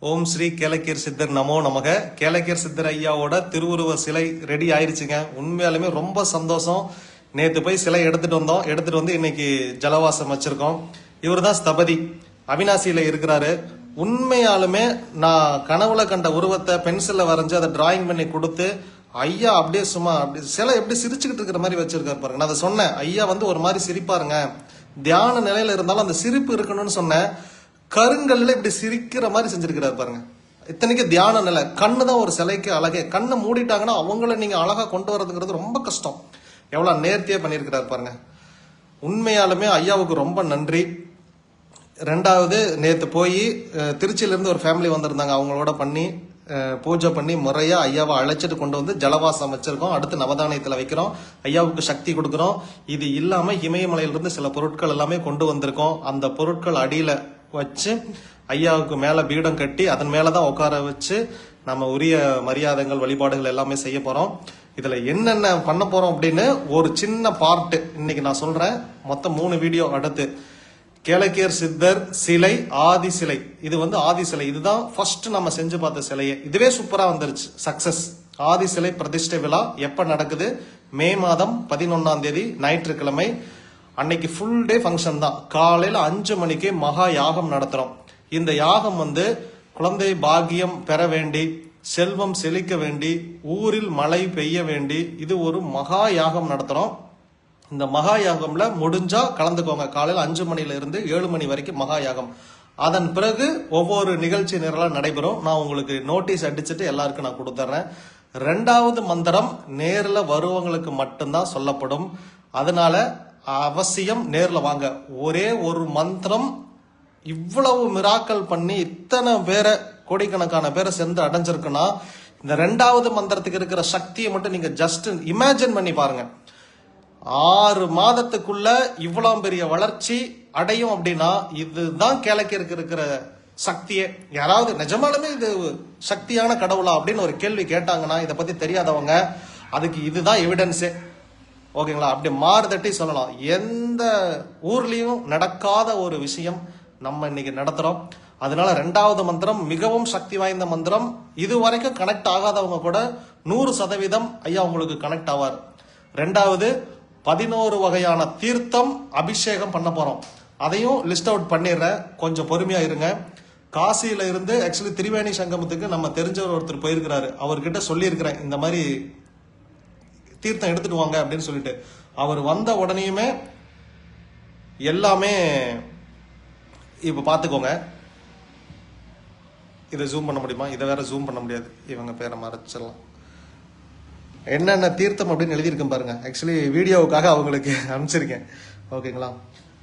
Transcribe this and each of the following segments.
ஓம் ஸ்ரீ கேளக்கீர் சித்தர் நமோ நமக. கேளக்கீர் சித்தர் ஐயாவோட திருவுருவ சிலை ரெடி ஆயிருச்சுங்க. உண்மையாலுமே ரொம்ப சந்தோஷம். நேற்று போய் சிலை எடுத்துட்டு வந்தோம். எடுத்துட்டு வந்து இன்னைக்கு ஜலவாசம் வச்சிருக்கோம். இவர் தான் ஸ்தபதி. அவினாசியில இருக்கிறாரு. உண்மையாலுமே நான் கனவுல கண்ட உருவத்தை பென்சில்ல வரைஞ்சி அதை டிராயிங் பண்ணி கொடுத்து ஐயா அப்படியே சும்மா அப்படி சிலை எப்படி சிரிச்சுக்கிட்டு இருக்கிற மாதிரி வச்சிருக்காரு பாருங்க. நான் அதை சொன்னேன். ஐயா வந்து ஒரு மாதிரி சிரிப்பாருங்க. தியான நிலையில இருந்தாலும் அந்த சிரிப்பு இருக்கணும்னு சொன்னேன். கருங்கல்ல இப்படி சிரிக்கிற மாதிரி செஞ்சிருக்கிறார் பாருங்க. இத்தனைக்கு தியான நிலை கண்ணு தான் ஒரு சிலைக்கு அழகே. கண்ணை மூடிட்டாங்கன்னா அவங்கள நீங்க அழகா கொண்டு வரதுங்கிறது ரொம்ப கஷ்டம். எவ்வளவு நேர்த்தியா பண்ணியிருக்கிறாரு பாருங்க. உண்மையாலுமே ஐயாவுக்கு ரொம்ப நன்றி. ரெண்டாவது நேற்று போய் திருச்சியிலேருந்து ஒரு ஃபேமிலி வந்திருந்தாங்க. அவங்களோட பண்ணி பூஜை பண்ணி முறையாக ஐயாவை அழைச்சிட்டு கொண்டு வந்து ஜலவாசம் வச்சிருக்கோம். அடுத்து நவதானியத்தில் வைக்கிறோம். ஐயாவுக்கு சக்தி கொடுக்குறோம். இது இல்லாமல் இமயமலையிலிருந்து சில பொருட்கள் எல்லாமே கொண்டு வந்திருக்கோம். அந்த பொருட்கள் அடியில் வச்சு ஐயாவுக்கு மேல பீடம் கட்டி அதன் மேலதான் உட்கார வச்சு நம்ம உரிய மரியாதைகள் வழிபாடுகள் எல்லாமே செய்ய போறோம். இதுல என்னென்ன பண்ண போறோம் அப்படின்னு ஒரு சின்ன பார்ட் இன்னைக்கு நான் சொல்றேன். மொத்தம் மூணு வீடியோ அடுத்து. கேளக்கியர் சித்தர் சிலை ஆதி சிலை. இது வந்து ஆதி சிலை. இதுதான் ஃபர்ஸ்ட் நம்ம செஞ்சு பார்த்த சிலையை. இதுவே சூப்பரா வந்துருச்சு. சக்சஸ் ஆதி சிலை பிரதிஷ்டை விழா எப்ப நடக்குது? மே மாதம் பதினொன்னாம் தேதி ஞாயிற்றுக்கிழமை. அன்னைக்கு ஃபுல் டே ஃபங்க்ஷன் தான். காலையில் அஞ்சு மணிக்கு மகா யாகம் நடத்துகிறோம் இந்த யாகம் வந்து குழந்தை பாக்கியம் பெற வேண்டி செல்வம் செழிக்க வேண்டி ஊரில் மழை பெய்ய வேண்டி இது ஒரு மகா யாகம் நடத்துகிறோம் இந்த மகா யாகம்ல முடிஞ்சா கலந்துக்கோங்க. காலையில் அஞ்சு மணில இருந்து ஏழு மணி வரைக்கும் மகா யாகம். அதன் பிறகு ஒவ்வொரு நிகழ்ச்சி நிரலாக நடைபெறும். நான் உங்களுக்கு நோட்டீஸ் அடிச்சுட்டு எல்லாருக்கும் நான் கொடுத்துட்றேன் ரெண்டாவது மந்திரம் நேரில் வருவங்களுக்கு மட்டும்தான் சொல்லப்படும். அதனால அவசியம் நேரில் வாங்க. ஒரே ஒரு மந்திரம் இவ்வளவு மிராக்கல் பண்ணி இத்தனை பேரை கோடிக்கணக்கான பேரை சேர்ந்து அடைஞ்சிருக்குன்னா இந்த ரெண்டாவது மந்திரத்துக்கு இருக்கிற சக்தியை மட்டும் நீங்கள் ஜஸ்ட் இமேஜின் பண்ணி பாருங்க. ஆறு மாதத்துக்குள்ள இவ்வளோ பெரிய வளர்ச்சி அடையும் அப்படின்னா இதுதான் கிழக்கிற்கு இருக்கிற சக்தியே. யாராவது நிஜமாலுமே இது சக்தியான கடவுளா அப்படின்னு ஒரு கேள்வி கேட்டாங்கன்னா இதை பத்தி தெரியாதவங்க அதுக்கு இதுதான் எவிடன்ஸே ஓகேங்களா? அப்படி மாறுதட்டி சொல்லலாம். எந்த ஊர்லேயும் நடக்காத ஒரு விஷயம் நம்ம இன்னைக்கு நடத்துகிறோம் அதனால ரெண்டாவது மந்திரம் மிகவும் சக்தி வாய்ந்த மந்திரம். இது வரைக்கும் கனெக்ட் ஆகாதவங்க கூட நூறு சதவீதம் ஐயா உங்களுக்கு கனெக்ட் ஆவார். ரெண்டாவது பதினோரு வகையான தீர்த்தம் அபிஷேகம் பண்ண போகிறோம் அதையும் லிஸ்ட் அவுட் பண்ணிடுறேன். கொஞ்சம் பொறுமையாக இருங்க. காசியில இருந்து ஆக்சுவலி திரிவேணி சங்கமத்துக்கு நம்ம தெரிஞ்சவர் ஒருத்தர் போயிருக்கிறாரு. அவர்கிட்ட சொல்லியிருக்கிறேன். இந்த மாதிரி தீர்த்தம் எடுத்துட்டு வாங்க அப்படின்னு சொல்லிட்டு. அவர் வந்த உடனேயுமே எல்லாமே இப்போ பார்த்துக்கோங்க இதை ஜூம் பண்ண முடியுமா? இதை வேற ஜூம் பண்ண முடியாது. இவங்க பேரை மறைச்சிடலாம். என்னென்ன தீர்த்தம் அப்படின்னு எழுதியிருக்கேன் பாருங்க. ஆக்சுவலி வீடியோவுக்காக அவங்களுக்கு அனுப்பிச்சிருக்கேன். ஓகேங்களா?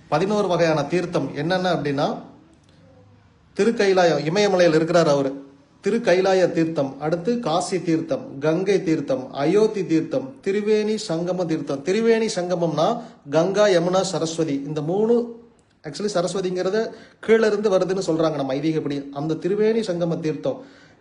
பதினோரு வகையான தீர்த்தம் என்னென்ன அப்படின்னா திருக்கைலாயம் இமயமலையில் இருக்கிறார் அவர். திரு கைலாய தீர்த்தம் அடுத்து காசி தீர்த்தம் கங்கை தீர்த்தம் அயோத்தி தீர்த்தம் திரிவேணி சங்கம தீர்த்தம் திரிவேணி சங்கமம்னா கங்கா யமுனா சரஸ்வதி. இந்த மூணு ஆக்சுவலி சரஸ்வதிங்கிறத கீழே இருந்து வருதுன்னு சொல்றாங்க நம்ம ஐதீகப்படி. அந்த திரிவேணி சங்கம தீர்த்தம்.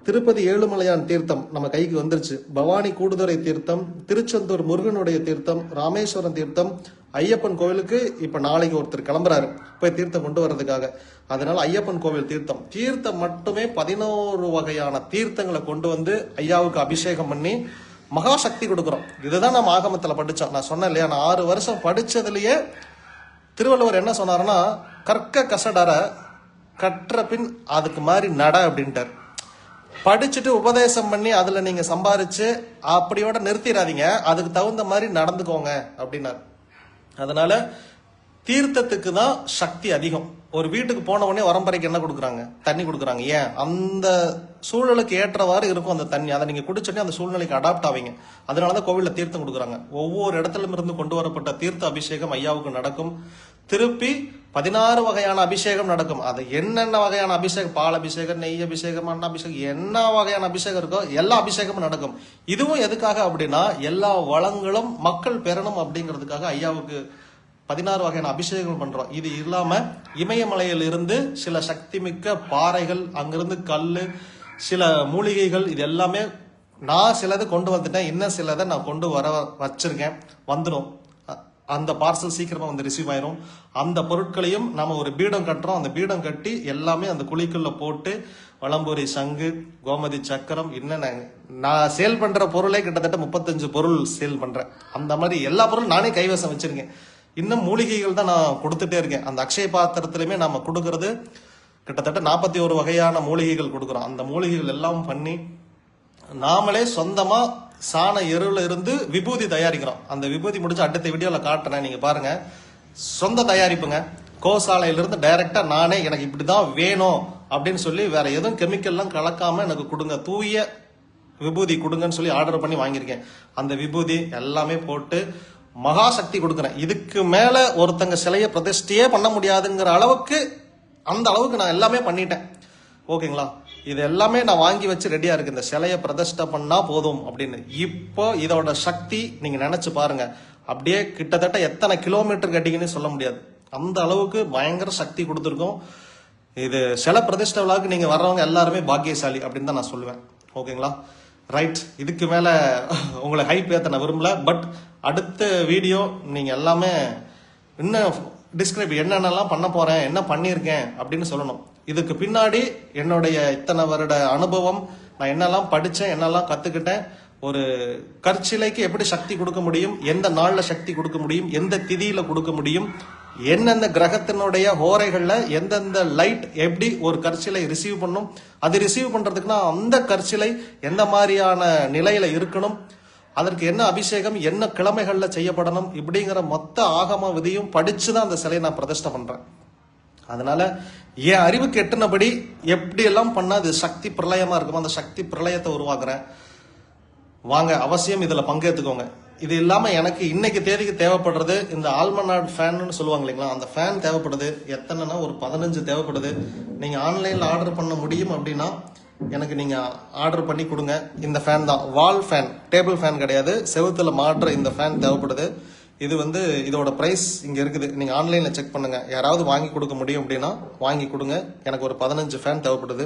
திருப்பதி ஏழுமலையான் தீர்த்தம் நம்ம கைக்கு வந்துருச்சு. பவானி கூடுதுறை தீர்த்தம் திருச்செந்தூர் முருகனுடைய தீர்த்தம் ராமேஸ்வரம் தீர்த்தம் ஐயப்பன் கோவிலுக்கு இப்ப நாளைக்கு ஒருத்தர் கிளம்புறாரு. போய் தீர்த்தம் கொண்டு வர்றதுக்காக. அதனால ஐயப்பன் கோவில் தீர்த்தம். தீர்த்தம் மட்டுமே பதினோரு வகையான தீர்த்தங்களை கொண்டு வந்து ஐயாவுக்கு அபிஷேகம் பண்ணி மகா சக்தி கொடுக்குறோம். இதுதான் நம்ம ஆகமத்துல படிச்சோம். நான் சொன்னேன் இல்லையா நான் ஆறு வருஷம் படிச்சதுலயே திருவள்ளுவர் என்ன சொன்னாருன்னா கற்க கசடரை கற்ற பின் அதுக்கு மாதிரி நட அப்படின்ட்டார். படிச்சுட்டு உபதேசம் பண்ணி அதுல நீங்க சம்பாரிச்சு அப்படியோட நிறுத்திடாதீங்க. அதுக்கு தகுந்த மாதிரி நடந்துக்கோங்க அப்படின்னாரு. அதனால தீர்த்தத்துக்கு தான் சக்தி அதிகம். ஒரு வீட்டுக்கு போன உடனே உரம்பரைக்கு என்ன கொடுக்குறாங்க? தண்ணி கொடுக்குறாங்க. ஏன்? அந்த சூழலுக்கு ஏற்றவாறு இருக்கும் அந்த தண்ணி. அதை நீங்க குடிச்சோடனே அந்த சூழ்நிலைக்கு அடாப்ட் ஆவீங்க. அதனால தான் கோவிலில் தீர்த்தம் கொடுக்குறாங்க. ஒவ்வொரு இடத்துல இருந்து கொண்டு வரப்பட்ட தீர்த்த அபிஷேகம் ஐயாவுக்கு நடக்கும். திருப்பி பதினாறு வகையான அபிஷேகம் நடக்கும். அது என்னென்ன வகையான அபிஷேகம்? பால் அபிஷேகம் நெய் அபிஷேகம் அண்ணா அபிஷேகம் என்ன வகையான அபிஷேகம் இருக்கோ எல்லா அபிஷேகமும் நடக்கும். இதுவும் எதுக்காக அப்படின்னா எல்லா வளங்களும் மக்கள் பெறணும் அப்படிங்கிறதுக்காக ஐயாவுக்கு பதினாறு வகையான அபிஷேகம் பண்றோம். இது இல்லாம இமயமலையில் இருந்து சில சக்தி மிக்க பாறைகள் அங்கிருந்து கல் சில மூலிகைகள் இது எல்லாமே நான் சிலது கொண்டு வந்துட்டேன். இன்னும் சிலதை நான் கொண்டு வர வச்சிருக்கேன். வந்துடும் அந்த பார்சல் சீக்கிரமாக வந்து ரிசீவ் ஆயிரும். அந்த பொருட்களையும் நம்ம ஒரு பீடம் கட்டுறோம். அந்த பீடம் கட்டி எல்லாமே அந்த குழிக்குள்ளே போட்டு வளம்பூரி சங்கு கோமதி சக்கரம் என்னென்ன நான் சேல் பண்ணுற பொருளே கிட்டத்தட்ட முப்பத்தஞ்சு பொருள் சேல் பண்ணுறேன் அந்த மாதிரி எல்லா பொருளும் நானே கைவசம் வச்சுருக்கேன். இன்னும் மூலிகைகள் தான் நான் கொடுத்துட்டே இருக்கேன். அந்த அக்ஷய பாத்திரத்துலையுமே நம்ம கொடுக்கறது கிட்டத்தட்ட நாற்பத்தி ஒரு வகையான மூலிகைகள் கொடுக்குறோம். அந்த மூலிகைகள் எல்லாம் பண்ணி நாமளே சொந்தமாக சாண எருவில் இருந்து விபூதி தயாரிக்கிறோம். அந்த விபூதி முடிச்சு அடுத்த வீடியோவில் காட்டுறேன். நீங்கள் பாருங்க. சொந்த தயாரிப்புங்க. கோசாலையில இருந்து நானே எனக்கு இப்படி தான் வேணும் அப்படின்னு சொல்லி வேற எதுவும் கெமிக்கல்லாம் கலக்காமல் எனக்கு கொடுங்க. தூய விபூதி கொடுங்கன்னு சொல்லி ஆர்டர் பண்ணி வாங்கியிருக்கேன். அந்த விபூதி எல்லாமே போட்டு மகா சக்தி கொடுக்குறேன். இதுக்கு மேலே ஒருத்தங்க சிலையை பிரதிஷ்டையே பண்ண முடியாதுங்கிற அளவுக்கு அந்த அளவுக்கு நான் எல்லாமே பண்ணிட்டேன். ஓகேங்களா? இது எல்லாமே நான் வாங்கி வச்சு ரெடியா இருக்கு. இந்த சிலையை பிரதிஷ்டை பண்ணா போதும் அப்படின்னு. இப்போ இதோட சக்தி நீங்க நினைச்சு பாருங்க. அப்படியே கிட்டத்தட்ட எத்தனை கிலோமீட்டர் கட்டிங்கன்னு சொல்ல முடியாது. அந்த அளவுக்கு பயங்கர சக்தி கொடுத்துருக்கோம். இது சில பிரதிஷ்ட விழாவுக்கு நீங்க வர்றவங்க எல்லாருமே பாக்கியசாலி அப்படின்னு தான் நான் சொல்லுவேன். ஓகேங்களா? ரைட் இதுக்கு மேல உங்களை ஹைப் ஏற்ற நான் விரும்பல. பட் அடுத்த வீடியோ நீங்க எல்லாமே இன்னும் டிஸ்கிரைப் என்னென்னலாம் பண்ண போறேன் என்ன பண்ணியிருக்கேன் அப்படின்னு சொல்லணும். இதுக்கு பின்னாடி என்னுடைய இத்தனை வருட அனுபவம் நான் என்னெல்லாம் படித்தேன் என்னெல்லாம் கற்றுக்கிட்டேன் ஒரு கற்சிலைக்கு எப்படி சக்தி கொடுக்க முடியும் எந்த நாளில் சக்தி கொடுக்க முடியும் எந்த திதியில் கொடுக்க முடியும் எந்தெந்த கிரகத்தினுடைய ஓரைகளில் எந்தெந்த லைட் எப்படி ஒரு கற்சிலை ரிசீவ் பண்ணும் அது ரிசீவ் பண்ணுறதுக்குன்னா அந்த கற்சிலை எந்த மாதிரியான நிலையில் இருக்கணும் அதற்கு என்ன அபிஷேகம் என்ன கிழமைகளில் செய்யப்படணும் இப்படிங்கிற மொத்த ஆகம விதியும் படித்து தான் அந்த சிலையை நான் பிரதிஷ்டை பண்ணுறேன் அதனால என் அறிவுக்கு எட்டினபடி எப்படி எல்லாம் பண்ணா அது சக்தி பிரளயமா இருக்குமோ அந்த சக்தி பிரளயத்தை உருவாக்குறேன் வாங்க அவசியம் இதுல பங்கேற்றுக்கோங்க இது இல்லாம எனக்கு இன்னைக்கு தேதிக்கு தேவைப்படுறது இந்த ஆல்மநாட் ஃபேன்னு சொல்லுவாங்க இல்லைங்களா? அந்த ஃபேன் தேவைப்படுது. எத்தனைனா ஒரு பதினஞ்சு தேவைப்படுது. நீங்க ஆன்லைன்ல ஆர்டர் பண்ண முடியும் அப்படின்னா எனக்கு நீங்க ஆர்டர் பண்ணி கொடுங்க. இந்த ஃபேன் தான். வால் ஃபேன் டேபிள் ஃபேன் கிடையாது. செவுத்துல மாற்ற இந்த ஃபேன் தேவைப்படுது. இது வந்து இதோட ப்ரைஸ் இங்கே இருக்குது. நீங்கள் ஆன்லைனில் செக் பண்ணுங்கள் யாராவது வாங்கி கொடுக்க முடியும் அப்படின்னா வாங்கி கொடுங்க. எனக்கு ஒரு பதினஞ்சு ஃபேன் தேவைப்படுது.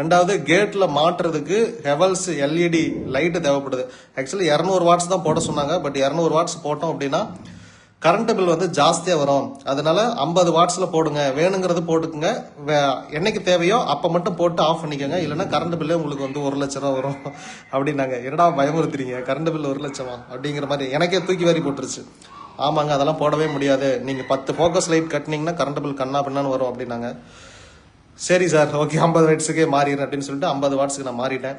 ரெண்டாவது கேட்டில் மாட்டுறதுக்கு ஹெவல்ஸ் எல்இடி லைட்டு தேவைப்படுது. ஆக்சுவலி இரநூறு வாட்ஸ் தான் போட சொன்னாங்க. பட் இரநூறு வாட்ஸ் போட்டோம் அப்படின்னா கரண்ட் பில் வந்து ஜாஸ்தியாக வரும். அதனால ஐம்பது வாட்ஸில் போடுங்க. வேணுங்கிறது போட்டுக்குங்க. வே- என்னைக்கு தேவையோ அப்போ மட்டும் போட்டு ஆஃப் பண்ணிக்கோங்க. இல்லைன்னா கரண்ட் பில்லே உங்களுக்கு வந்து ஒரு லட்ச ரூபா வரும். அப்படின்னாங்க. என்னடா பயமுறுத்துறீங்க? கரண்ட் பில் ஒரு லட்சமா? அப்படிங்கிற மாதிரி எனக்கே தூக்கி வாரி போட்டுருச்சு. ஆமாங்க அதெல்லாம் போடவே முடியாது. நீங்கள் பத்து ஃபோக்கஸ் லைட் கட்டினீங்கன்னா கரண்ட் பில் கண்ணா பின்னான்னு வரும் அப்படின்னாங்க. சரி சார் ஓகே ஐம்பது வாட்ஸுக்கே மாறிடுறேன் அப்படின்னு சொல்லிட்டு ஐம்பது வாட்ஸுக்கு நான் மாறிட்டேன்.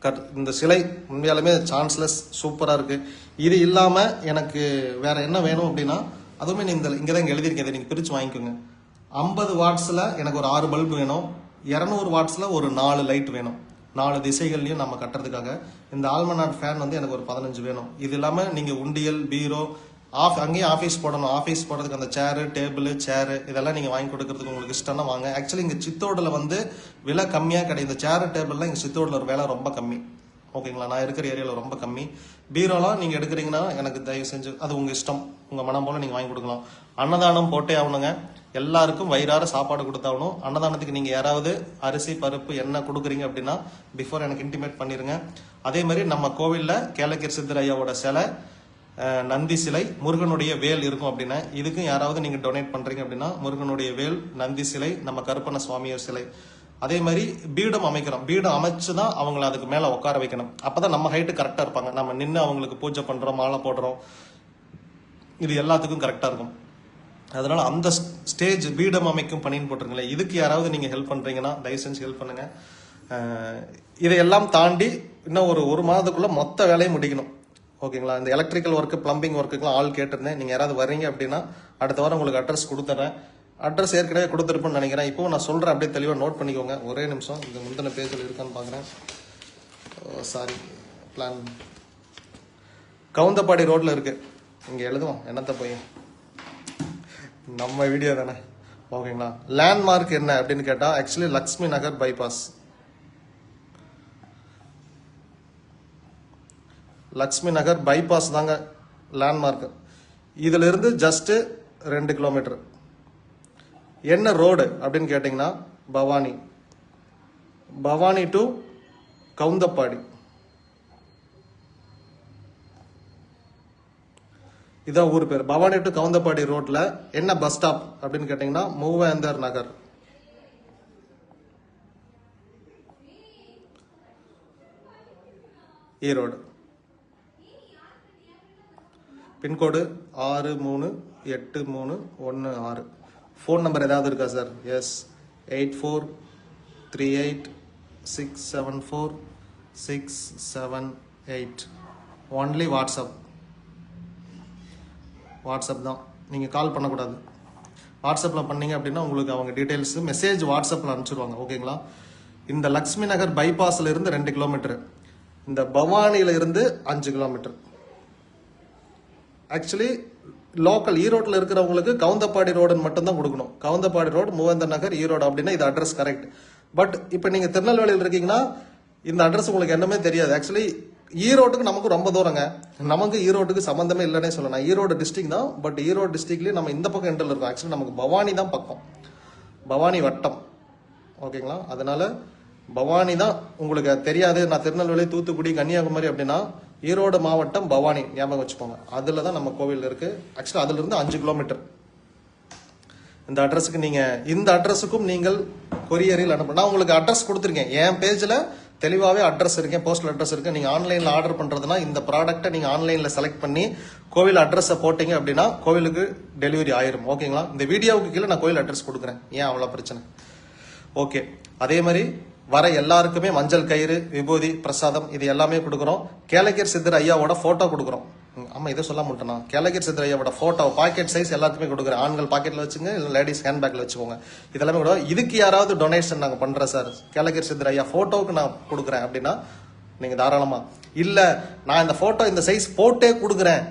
கட் இந்த சிலை உண்மையாலுமே சான்ஸ்லெஸ் சூப்பராக இருக்குது இது இல்லாமல் எனக்கு வேற என்ன வேணும் அப்படின்னா அதுவுமே நீ இந்த இங்கே தான் இங்கே எழுதியிருக்கேன் நீங்கள் பிரித்து வாங்கிக்கோங்க. ஐம்பது வாட்ஸில் எனக்கு ஒரு ஆறு பல்ப் வேணும். இரநூறு வாட்ஸில் ஒரு நாலு லைட் வேணும். நாலு திசைகள்லையும் நம்ம கட்டுறதுக்காக. இந்த ஆல்மனாட் ஃபேன் வந்து எனக்கு ஒரு பதினஞ்சு வேணும். இது இல்லாமல் நீங்கள் உண்டியல் பீரோ ஆஃப் அங்கேயும் ஆஃபீஸ் போடணும். ஆஃபீஸ் போடுறதுக்கு அந்த சேரு டேபிள் சேரு இதெல்லாம் நீங்கள் வாங்கி கொடுக்கறதுக்கு உங்களுக்கு இஷ்டம்னா வாங்க. ஆக்சுவலி இங்கே சித்தோடில் வந்து விலை கம்மியாக கிடையாது இந்த சேரு டேபிள்லாம் இங்கே சித்தோடில் ஒரு விலை ரொம்ப கம்மி. ஓகேங்களா? நான் இருக்கிற ஏரியாவில் ரொம்ப கம்மி. பீரோலாம் நீங்கள் எடுக்கிறீங்கன்னா எனக்கு தயவு செஞ்சு அது உங்கள் இஷ்டம். உங்கள் மனம் போல் நீங்கள் வாங்கி கொடுக்கலாம். அன்னதானம் போட்டே ஆகணுங்க. எல்லாருக்கும் வயிறார சாப்பாடு கொடுத்தாகணும். அன்னதானத்துக்கு நீங்கள் யாராவது அரிசி பருப்பு என்ன கொடுக்குறீங்க அப்படின்னா பிஃபோர் எனக்கு இன்டிமேட் பண்ணிடுங்க அதே மாதிரி நம்ம கோவிலில் கேளக்கீர் சித்தர் ஐயாவோட சிலை நந்தி சிலை முருகனுடைய வேல் இருக்கும் அப்படின்னா இதுக்கும் யாராவது நீங்கள் டொனேட் பண்ணுறீங்க அப்படின்னா முருகனுடைய வேல் நந்தி சிலை நம்ம கருப்பண்ண சுவாமியார் சிலை. அதே மாதிரி பீடம் அமைக்கிறோம். பீடம் அமைச்சு தான் அவங்கள அதுக்கு மேலே உட்கார வைக்கணும். அப்போ தான் நம்ம ஹைட்டு கரெக்டாக இருப்பாங்க. நம்ம நின்று அவங்களுக்கு பூஜை பண்ணுறோம் மாலை போடுறோம். இது எல்லாத்துக்கும் கரெக்டாக இருக்கும். அதனால் அந்த ஸ்டேஜ் பீடம் அமைக்கும் பணின்னு போட்டிருங்களேன் இதுக்கு யாராவது நீங்கள் ஹெல்ப் பண்ணுறீங்கன்னா தயவு செஞ்சு ஹெல்ப் பண்ணுங்கள் இதையெல்லாம் தாண்டி இன்னும் ஒரு ஒரு மாதத்துக்குள்ளே மொத்த வேலையும் முடிக்கணும். ஓகேங்களா? இந்த எலக்ட்ரிக்கல் ஒர்க்கு ப்ளம்பிங் ஒர்க்குக்கெலாம் ஆள் கேட்டிருந்தேன். நீங்கள் யாராவது வர்றீங்க அப்படின்னா அடுத்த வாரம் உங்களுக்கு அட்ரஸ் கொடுத்துட்றேன் அட்ரஸ் ஏற்கனவே கொடுத்துருப்பேன்னு நினைக்கிறேன். இப்போவும் நான் சொல்கிறேன் அப்படியே தெளிவாக நோட் பண்ணிக்கோங்க. ஒரே நிமிஷம். இந்த முந்தின பேஜில் இருக்கான்னு பார்க்குறேன் சாரி பிளான் கவுந்தப்பாடி ரோட்டில் இருக்குது இங்கே எழுதுவோம். என்னத்த போய்? நம்ம வீடியோ தானே. ஓகேங்களா லேண்ட்மார்க் என்ன அப்படின்னு கேட்டால் actually Lakshmi Nagar bypass Lakshmi Nagar bypass தாங்க லேண்ட்மார்க் இதிலிருந்து ஜஸ்ட்டு ரெண்டு கிலோமீட்டர் என்ன ரோடு அப்படின்னு கேட்டிங்கன்னா பவானி. பவானி டு கவுந்தப்பாடி. இதான் ஊர் பேர். பவானி டு கவுந்தப்பாடி ரோட்டில் என்ன பஸ் ஸ்டாப் அப்படின்னு கேட்டிங்கன்னா மூவேந்தர் நகர். E ஈரோடு பின்கோடு ஆறு மூணு எட்டு மூணு ஒன்று ஆறு. ஃபோன் நம்பர் ஏதாவது இருக்கா sir yes eight four three eight six seven four six seven eight only WhatsApp WhatsApp தான். நீங்கள் கால் பண்ணக்கூடாது. வாட்ஸ்அப்பில் பண்ணீங்க அப்படின்னா உங்களுக்கு அவங்க டீட்டெயில்ஸு மெசேஜ் வாட்ஸ்அப்பில் அனுப்பிச்சிருவாங்க. ஓகேங்களா இந்த லக்ஷ்மி நகர் பைபாஸில் இருந்து ரெண்டு கிலோமீட்டர் இந்த பவானியில இருந்து அஞ்சு கிலோமீட்டர் ஆக்சுவலி லோக்கல் ஈரோட்டில் இருக்கிறவங்களுக்கு கவுந்தப்பாடி ரோடுன்னு மட்டும்தான் கொடுக்கணும். கவுந்தப்பாடி ரோடு மூவேந்தர் நகர் ஈரோடு அப்படின்னா இது அட்ரஸ் கரெக்ட் பட் இப்போ நீங்கள் திருநெல்வேலியில் இருக்கீங்கன்னா இந்த அட்ரஸ் உங்களுக்கு என்னமே தெரியாது. ஆக்சுவலி ஈரோட்டுக்கு நமக்கு ரொம்ப தூரங்க. நமக்கு ஈரோட்டுக்கு சம்மந்தமே இல்லைன்னே சொல்லலாம். ஈரோடு டிஸ்ட்ரிக் தான் பட் ஈரோடு டிஸ்ட்ரிக்ட்லேயே நம்ம இந்த பக்கம் எண்டில் இருக்கோம். ஆக்சுவலி நமக்கு பவானி தான் பக்கம். பவானி வட்டம். ஓகேங்களா? அதனால் பவானி தான் உங்களுக்கு தெரியாது. நான் திருநெல்வேலி தூத்துக்குடி கன்னியாகுமரி அப்படின்னா ஈரோடு மாவட்டம் பவானி ஞாபகம் வச்சுக்கோங்க. அதில் தான் நம்ம கோவில் இருக்குது ஆக்சுவலாக அதிலிருந்து அஞ்சு கிலோமீட்டர் இந்த அட்ரஸுக்கு நீங்கள் இந்த அட்ரஸுக்கும் நீங்கள் கொரியரில் அனுப்ப நான் உங்களுக்கு அட்ரஸ் கொடுத்துருக்கேன். என் பேஜில் தெளிவாகவே அட்ரஸ் இருக்கேன் போஸ்டல் அட்ரஸ் இருக்குது நீங்கள் ஆன்லைனில் ஆர்டர் பண்ணுறதுனா இந்த ப்ராடக்ட்டை நீங்கள் ஆன்லைனில் செலக்ட் பண்ணி கோவில் அட்ரஸை போட்டிங்க அப்படின்னா கோவிலுக்கு டெலிவரி ஆயிரும். ஓகேங்களா இந்த வீடியோவுக்கு கீழே நான் கோவில் அட்ரஸ் கொடுக்குறேன். ஏன் அவ்வளோ பிரச்சனை? ஓகே அதே மாதிரி வர எல்லாருக்குமே மஞ்சள் கயிறு விபூதி பிரசாதம் இது எல்லாமே கொடுக்குறோம். கேலகர் சித்தர் ஐயாவோட போட்டோ கொடுக்குறோம். ஆமாம் ஆமா இதை சொல்ல மாட்டேனா கேலகர் சித்தர் ஐயாவோட போட்டோ பாக்கெட் சைஸ் எல்லாத்துக்குமே கொடுக்குறேன். ஆண்கள் பாக்கெட்ல வச்சுங்க இல்லை லேடிஸ் ஹேண்ட்பேக்ல வச்சுக்கோங்க. இதெல்லாமே கூட இதுக்கு யாராவது டொனேஷன் நாங்கள் பண்றோம் சார். கேலகர் சித்தர் ஐயா போட்டோவுக்கு நான் கொடுக்குறேன் அப்படின்னா நீங்க தாராளமா. இல்ல நான் இந்த போட்டோ இந்த சைஸ் போட்டே கொடுக்குறேன்.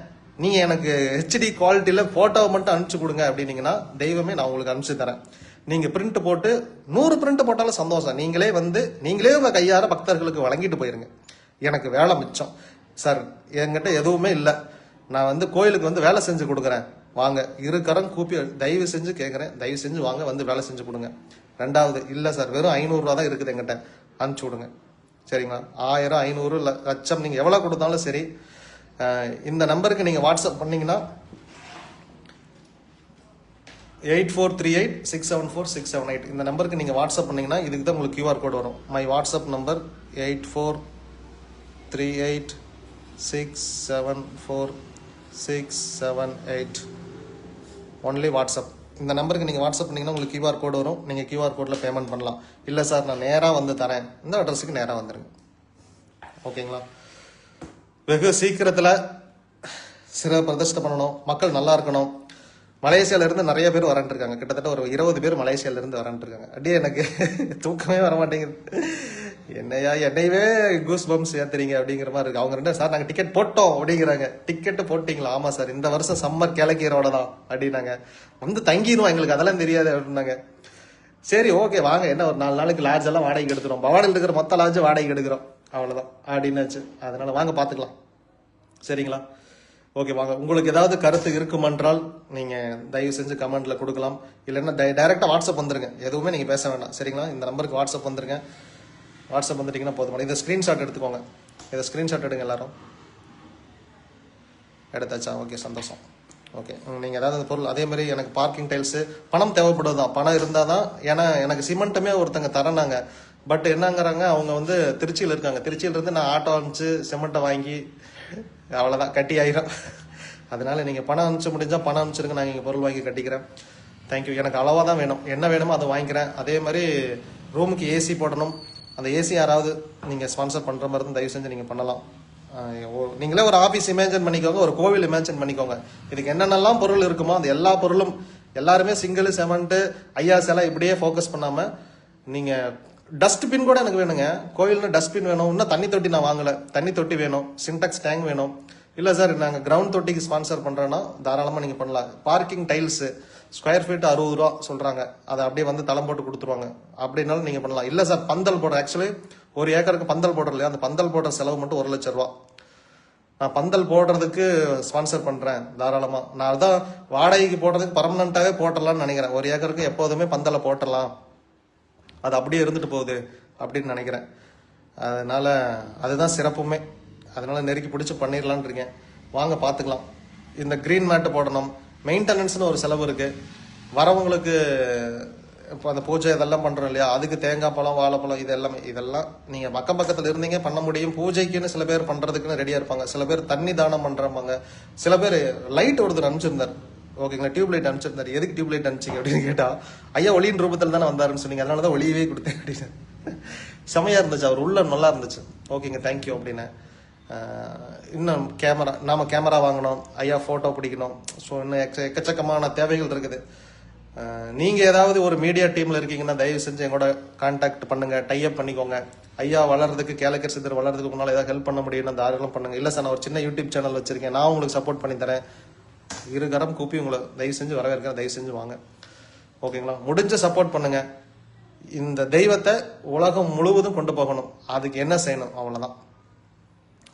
நீங்க எனக்கு ஹெச்டி குவாலிட்டியில போட்டோவை மட்டும் அனுப்பிச்சு கொடுங்க அப்படின்னீங்கன்னா தெய்வமே நான் உங்களுக்கு அனுப்பிச்சு தரேன். நீங்கள் பிரிண்ட் போட்டு நூறு பிரிண்ட் போட்டாலும் சந்தோஷம். நீங்களே வந்து நீங்களே உங்கள் கையார பக்தர்களுக்கு வழங்கிட்டு போயிருங்க. எனக்கு வேலை மிச்சம். சார் என்கிட்ட எதுவுமே இல்லை. நான் வந்து கோயிலுக்கு வந்து வேலை செஞ்சு கொடுக்குறேன். வாங்க இரு கரம் கூப்பி தயவு செஞ்சு கேட்குறேன் தயவு செஞ்சு வாங்க வந்து வேலை செஞ்சு கொடுங்க. ரெண்டாவது இல்லை சார் வெறும் ஐநூறுரூவா தான் இருக்குது எங்கிட்ட அனுப்பிச்சி விடுங்க. சரிங்களா? ஆயிரம் ஐநூறு லட்சம் நீங்கள் எவ்வளோ கொடுத்தாலும் சரி. இந்த நம்பருக்கு நீங்கள் வாட்ஸ்அப் பண்ணிங்கன்னா eight four three eight six seven four six seven eight இந்த நம்பருக்கு நீங்கள் வாட்ஸ்அப் பண்ணீங்கன்னா இதுக்கு தான் உங்களுக்கு கியூஆர் கோட் வரும். My WhatsApp number eight four three eight six seven four six seven eight only WhatsApp இந்த நம்பருக்கு நீங்கள் வாட்ஸ்அப் பண்ணிங்கன்னா உங்களுக்கு கியூஆர் கோடு வரும். நீங்கள் கியூஆர் கோடில் பேமெண்ட் பண்ணலாம். இல்லை சார் நான் நேராக வந்து தரேன். இந்த அட்ரஸுக்கு நேராக வந்துடுங்க ஓகேங்களா? வெகு சீக்கிரத்தில் சிற பிரதிஷ்டை பண்ணணும். மக்கள் நல்லா இருக்கணும். மலேசியால இருந்து நிறைய பேர் வரன்ட்டு இருக்காங்க கிட்டத்தட்ட ஒரு இருபது பேர் மலேசியால இருந்து வரன்ட்டு இருக்காங்க அப்படியே எனக்கு தூக்கமே வர மாட்டேங்குது. என்னையா என்னையவே கூஸ் பம்ஸ் ஏத்துறீங்க அப்படிங்கிற மாதிரி இருக்கு. அவங்க ரெண்டு சார் நாங்கள் டிக்கெட் போட்டோம் அப்படிங்கிறாங்க. டிக்கெட் போட்டிங்களா? ஆமா சார். இந்த வருஷம் சம்மர் கிழக்கீரோட தான் அப்படின்னாங்க. வந்து தங்கிடுவோம் எங்களுக்கு. அதெல்லாம் தெரியாது அப்படின்னாங்க. சரி ஓகே வாங்க. என்ன ஒரு நாலு நாளைக்கு லாட்ஜ் எல்லாம் வாடகைக்கு எடுத்துரும் பவானியில் இருக்கிற மொத்த லாட்ஜ் வாடகைக்கு எடுக்கிறோம். அவ்வளோதான் அப்படின்னாச்சு. அதனால வாங்க பார்த்துக்கலாம் சரிங்களா? ஓகே வாங்க. உங்களுக்கு ஏதாவது கருத்து இருக்குமென்றால் நீங்கள் தயவு செஞ்சு கமெண்ட்டில் கொடுக்கலாம். இல்லைன்னா டைரெக்டாக வாட்ஸ்அப் வந்துருங்க. எதுவுமே நீங்கள் பேச வேண்டாம். சரிங்களா? இந்த நம்பருக்கு வாட்ஸ்அப் வந்துருங்க. வாட்ஸ்அப் வந்துட்டீங்கன்னா போதும். இதை ஸ்க்ரீன்ஷாட் எடுத்துக்கோங்க. இதை ஸ்க்ரீன்ஷாட் எடுங்க எல்லாரும். எடுத்தாச்சா? ஓகே சந்தோஷம். ஓகே நீங்கள் ஏதாவது அந்த பொருள் அதே மாதிரி எனக்கு பார்க்கிங் டைல்ஸு பணம் தேவைப்படுது? தான் பணம் இருந்தால் தான் ஏன்னா எனக்கு சிமெண்ட்டுமே ஒருத்தங்க தரனாங்க பட் என்னங்கிறாங்க? அவங்க வந்து திருச்சியில் இருக்காங்க. திருச்சியிலேருந்து நான் ஆட்டோ அனுப்பிச்சு சிமெண்ட்டை வாங்கி அவ்வளோதான் கட்டி ஆயிரும். அதனால நீங்கள் பணம் அனுப்பிச்சு முடிஞ்சால் பணம் அனுப்பிச்சிருங்க நான் இங்கே பொருள் வாங்கி கட்டிக்கிறேன். தேங்க்யூ எனக்கு அளவாக தான் வேணும். என்ன வேணுமோ அதை வாங்கிக்கிறேன். அதே மாதிரி ரூமுக்கு ஏசி போடணும். அந்த ஏசி யாராவது நீங்கள் ஸ்பான்சர் பண்ணுற மாதிரி இருந்தால் தயவு செஞ்சு நீங்கள் பண்ணலாம். ஓ- நீங்களே ஒரு ஆஃபீஸ் இமேஜின் பண்ணிக்கோங்க ஒரு கோவில் இமேஜின் பண்ணிக்கோங்க. இதுக்கு என்னென்னலாம் பொருள் இருக்குமோ அந்த எல்லா பொருளும் எல்லாருமே சிங்கிள் செவன்ட்டு ஐயா சிலை இப்படியே ஃபோக்கஸ் பண்ணாமல் நீங்கள் டஸ்ட்பின் கூட எனக்கு வேணுங்க. கோயில்னு டஸ்ட்பின் வேணும். இன்னும் தண்ணி தொட்டி நான் வாங்கலை. தண்ணி தொட்டி வேணும். சின்டெக்ஸ் டேங்க் வேணும். இல்லை சார் நாங்கள் கிரவுண்ட் தொட்டிக்கு ஸ்பான்சர் பண்ணுறோன்னா தாராளமாக நீங்கள் பண்ணலாம். பார்க்கிங் டைல்ஸு ஸ்கொயர் ஃபீட் அறுபது ரூபா சொல்கிறாங்க அதை அப்படியே வந்து தளம் போட்டு கொடுத்துருவாங்க. அப்படின்னாலும் நீங்கள் பண்ணலாம். இல்லை சார் பந்தல் போடுற ஆக்சுவலி ஒரு ஏக்கருக்கு பந்தல் போடுற இல்லையா? அந்த பந்தல் போடுற செலவு மட்டும் ஒரு லட்ச ரூபா. நான் பந்தல் போடுறதுக்கு ஸ்பான்சர் பண்ணுறேன் தாராளமாக நான் அதான் வாடகைக்கு போடுறதுக்கு பர்மனண்ட்டாகவே போட்டலாம்னு நினைக்கிறேன். ஒரு ஏக்கருக்கு எப்போதுமே பந்தலை போட்டலாம் அது அப்படியே இருந்துட்டு போகுது அப்படின்னு நினைக்கிறேன். அதனால் அதுதான் சிறப்புமே. அதனால் நெருக்கி பிடிச்சி பண்ணிடலான் இருக்கேன் வாங்க பார்த்துக்கலாம் இந்த க்ரீன் மேட்டு போடணும். மெயின்டெனன்ஸ்னு ஒரு செலவு இருக்குது வரவங்களுக்கு இப்போ அந்த பூஜை இதெல்லாம் பண்ணுறோம் இல்லையா? அதுக்கு தேங்காய் பழம் வாழைப்பழம் இது எல்லாமே இதெல்லாம் நீங்கள் பக்கம் பக்கத்தில் இருந்தீங்க பண்ண முடியும். பூஜைக்குன்னு சில பேர் பண்ணுறதுக்குன்னு ரெடியாக இருப்பாங்க. சில பேர் தண்ணி தானம் பண்ணுறப்பாங்க சில பேர் லைட் ஒருத்தர் அனுப்பிச்சிருந்தார். ஓகேங்களா? டியூப் லைட் அனுப்பிச்சிருந்தாரு. எதுக்கு டியூப் லைட் அனுப்பிச்சிங்க அப்படின்னு கேட்டா ஐயா ஒளியின் ரூபத்தில் தானே வந்தாருன்னு சொன்னீங்க. அதனால தான் ஒளியவே கொடுத்தேன் அப்படின்னு. செமையாக இருந்துச்சு. அவர் உள்ள நல்லா இருந்துச்சு. ஓகேங்க தேங்க்யூ அப்படின்னு. இன்னும் கேமரா நாம் கேமரா வாங்கணும். ஐயா ஃபோட்டோ பிடிக்கணும். ஸோ இன்னும் எக்க எக்கச்சக்கமான தேவைகள் இருக்குது. நீங்கள் ஏதாவது ஒரு மீடியா டீமில் இருக்கீங்கன்னா தயவு செஞ்சு எங்கூட கான்டாக்ட் பண்ணுங்கள் டைப் பண்ணிக்கோங்க. ஐயா வளர்றதுக்கு கேலக்கர் சித்தர் வளர்றதுக்கு முன்னால் ஏதாவது ஹெல்ப் பண்ண முடியும்னா தாராளம் பண்ணுங்க. இல்லை சார் நான் ஒரு சின்ன யூடியூப் சேனல் வச்சுருக்கேன். நான் உங்களுக்கு சப்போர்ட் பண்ணி தரேன். இரு கரம் கூப்பி உங்களை தயவு செஞ்சு வரவேற்கிறேன் தயவு செஞ்சு வாங்க. ஓகேங்களா? முடிஞ்ச சப்போர்ட் பண்ணுங்க. இந்த தெய்வத்தை உலகம் முழுவதும் கொண்டு போகணும். அதுக்கு என்ன செய்யணும்? அவ்வளோதான்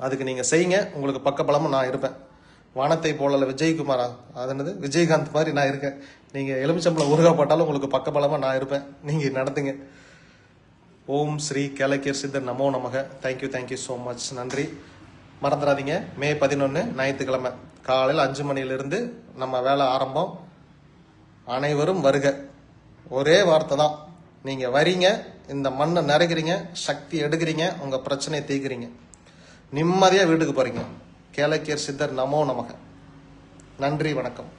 அதுக்கு நீங்கள் செய்யுங்க. உங்களுக்கு பக்கபலமா நான் இருப்பேன். வானத்தை போலல விஜயகுமாரா? அது என்னது? விஜயகாந்த் மாதிரி நான் இருக்கேன். நீங்கள் எலுமிச்சம்பளம் ஊருகா போட்டாலும் உங்களுக்கு பக்கபலமா நான் இருப்பேன். நீங்கள் நடத்துங்க. ஓம் ஸ்ரீ கேலக்கியர் சித்தர் நமோ நமக. தேங்க்யூ தேங்க்யூ ஸோ மச் நன்றி. மறந்துடாதீங்க. மே பதினொன்று ஞாயிற்றுக்கிழமை காலையில் அஞ்சு மணியிலிருந்து நம்ம வேலை ஆரம்பம். அனைவரும் வருக. ஒரே வார்த்தை தான். நீங்கள் வரீங்க இந்த மண்ணை நிறைக்கிறீங்க சக்தி எடுக்கிறீங்க உங்கள் பிரச்சனையை தீர்க்குறீங்க. நிம்மதியாக வீட்டுக்கு போகிறீங்க கேளக்கியர் சித்தர் நமோ நமக. நன்றி வணக்கம்.